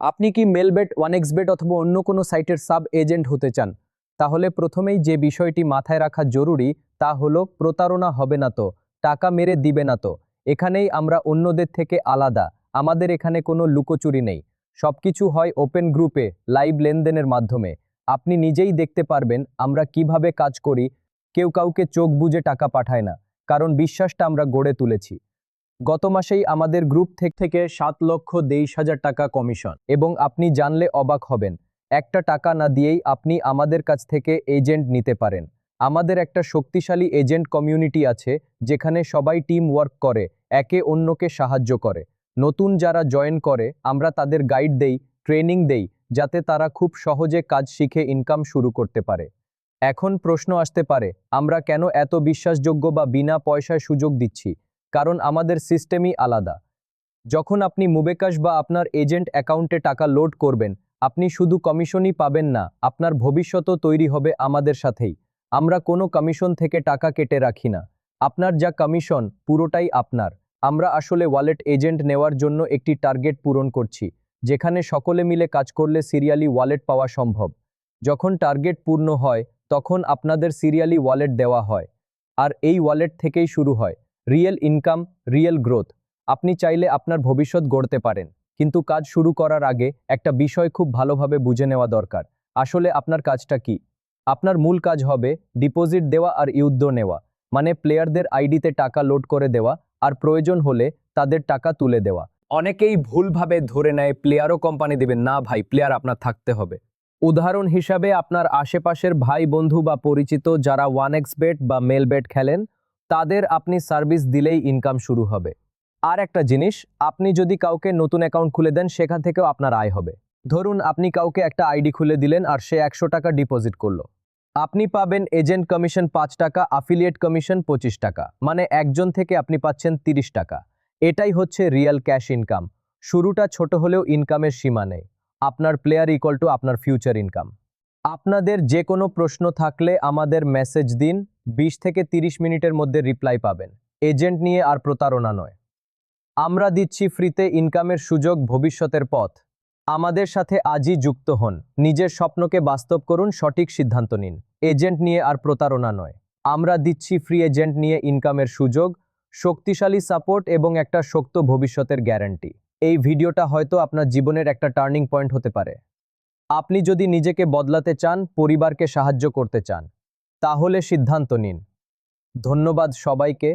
আপনি কি Melbet one এক্সবেট অথবা অন্য কোনো সাইটের সাব এজেন্ট হতে চান? তাহলে প্রথমেই যে বিষয়টি মাথায় রাখা জরুরি তা হলো প্রতারণা হবে না তো, টাকা মেরে দিবে না তো। এখানেই আমরা অন্যদের থেকে আলাদা, আমাদের এখানে কোনো লুকোচুরি নেই। সবকিছু হয় ওপেন গ্রুপে, লাইভ লেনদেনের মাধ্যমে। আপনি নিজেই দেখতে পারবেন আমরা কীভাবে কাজ করি, কেউ কাউকে চোখ বুজে টাকা পাঠায় না, কারণ বিশ্বাসটা আমরা গড়ে তুলেছি। গত মাসেই আমাদের গ্রুপ থেকে সাত লক্ষ তেইশ হাজার টাকা কমিশন। এবং আপনি জানলে অবাক হবেন। একটা টাকা না দিয়েই আপনি আমাদের কাছ থেকে এজেন্ট নিতে পারেন। আমাদের একটা শক্তিশালী এজেন্ট কমিউনিটি আছে, যেখানে সবাই টিম ওয়ার্ক করে, একে অন্যকে সাহায্য করে। নতুন যারা জয়েন করে, আমরা তাদের গাইড দেই, ট্রেনিং দেই, যাতে তারা খুব সহজে কাজ শিখে ইনকাম শুরু করতে পারে। এখন প্রশ্ন আসতে পারে, আমরা কেন এত বিশ্বাসযোগ্য বা বিনা পয়সায় সুযোগ দিচ্ছি? কারণ আমাদের সিস্টেমই আলাদা। যখন আপনি মুবেকাশ বা আপনার এজেন্ট অ্যাকাউন্টে টাকা লোড করবেন, আপনি শুধু কমিশনই পাবেন না, আপনার ভবিষ্যতও তৈরি হবে আমাদের সাথেই। আমরা কোনো কমিশন থেকে টাকা কেটে রাখি না। আপনার যা কমিশন, পুরোটাই আপনার। আমরা আসলে ওয়ালেট এজেন্ট নেওয়ার জন্য একটি টার্গেট পূরণ করছি, যেখানে সকলে মিলে কাজ করলে সিরিয়ালি ওয়ালেট পাওয়া সম্ভব। যখন টার্গেট পূর্ণ হয়, তখন আপনাদের সিরিয়ালি ওয়ালেট দেওয়া হয়। আর এই ওয়ালেট থেকেই শুরু হয়। Real income, real growth. আপনি চাইলে আপনার ভবিষ্যৎ গড়তে পারেন, কিন্তু কাজ শুরু করার আগে একটা বিষয় খুব ভালোভাবে বুঝে নেওয়া দরকার। আসলে আপনার কাজটা কি? আপনার মূল কাজ হবে ডিপোজিট দেওয়া আর ইউদ্ধ নেওয়া মানে প্লেয়ারদের আইডিতে টাকা লোড করে দেওয়া আর প্রয়োজন হলে তাদের টাকা তুলে দেওয়া। অনেকেই ভুলভাবে ধরে নেয়, প্লেয়ারও কোম্পানি দেবেন। না ভাই, প্লেয়ার আপনার থাকতে হবে। উদাহরণ হিসাবে, আপনার আশেপাশের ভাই, বন্ধু বা পরিচিত যারা ওয়ান এক্স বেট বা মেল বেট খেলেন তাদের আপনি সার্ভিস দিলেই ইনকাম শুরু হবে। আর একটা জিনিস, আপনি যদি কাউকে নতুন অ্যাকাউন্ট খুলে দেন, সেখান থেকেও আপনার আয় হবে। ধরুন, আপনি কাউকে একটা আইডি খুলে দিলেন আর সে একশো টাকা ডিপোজিট করল। আপনি পাবেন এজেন্ট কমিশন পাঁচ টাকা আফিলিয়েট কমিশন পঁচিশ টাকা। মানে একজন থেকে আপনি পাচ্ছেন তিরিশ টাকা। এটাই হচ্ছে রিয়েল ক্যাশ ইনকাম শুরুটা ছোট হলেও ইনকামের সীমা নেই। আপনার প্লেয়ার ইকল টু আপনার ফিউচার ইনকাম আপনাদের যে কোনো প্রশ্ন থাকলে আমাদের মেসেজ দিন, বিশ থেকে তিরিশ মিনিটের মধ্যে রিপ্লাই পাবেন। এজেন্ট নিয়ে আর প্রতারণা নয়। আমরা দিচ্ছি ফ্রিতে ইনকামের সুযোগ ভবিষ্যতের পথ। আমাদের সাথে আজই যুক্ত হন। নিজের স্বপ্নকে বাস্তব করুন, সঠিক সিদ্ধান্ত নিন। এজেন্ট নিয়ে আর প্রতারণা নয়। আমরা দিচ্ছি ফ্রি এজেন্ট নিয়ে ইনকামের সুযোগ, শক্তিশালী সাপোর্ট এবং একটা শক্ত ভবিষ্যতের গ্যারান্টি। এই ভিডিওটা হয়তো আপনার জীবনের একটা টার্নিং পয়েন্ট হতে পারে। আপনি যদি নিজেকে বদলাতে চান পরিবারকে সাহায্য করতে চান তাহলে সিদ্ধান্ত নিন। ধন্যবাদ সবাইকে।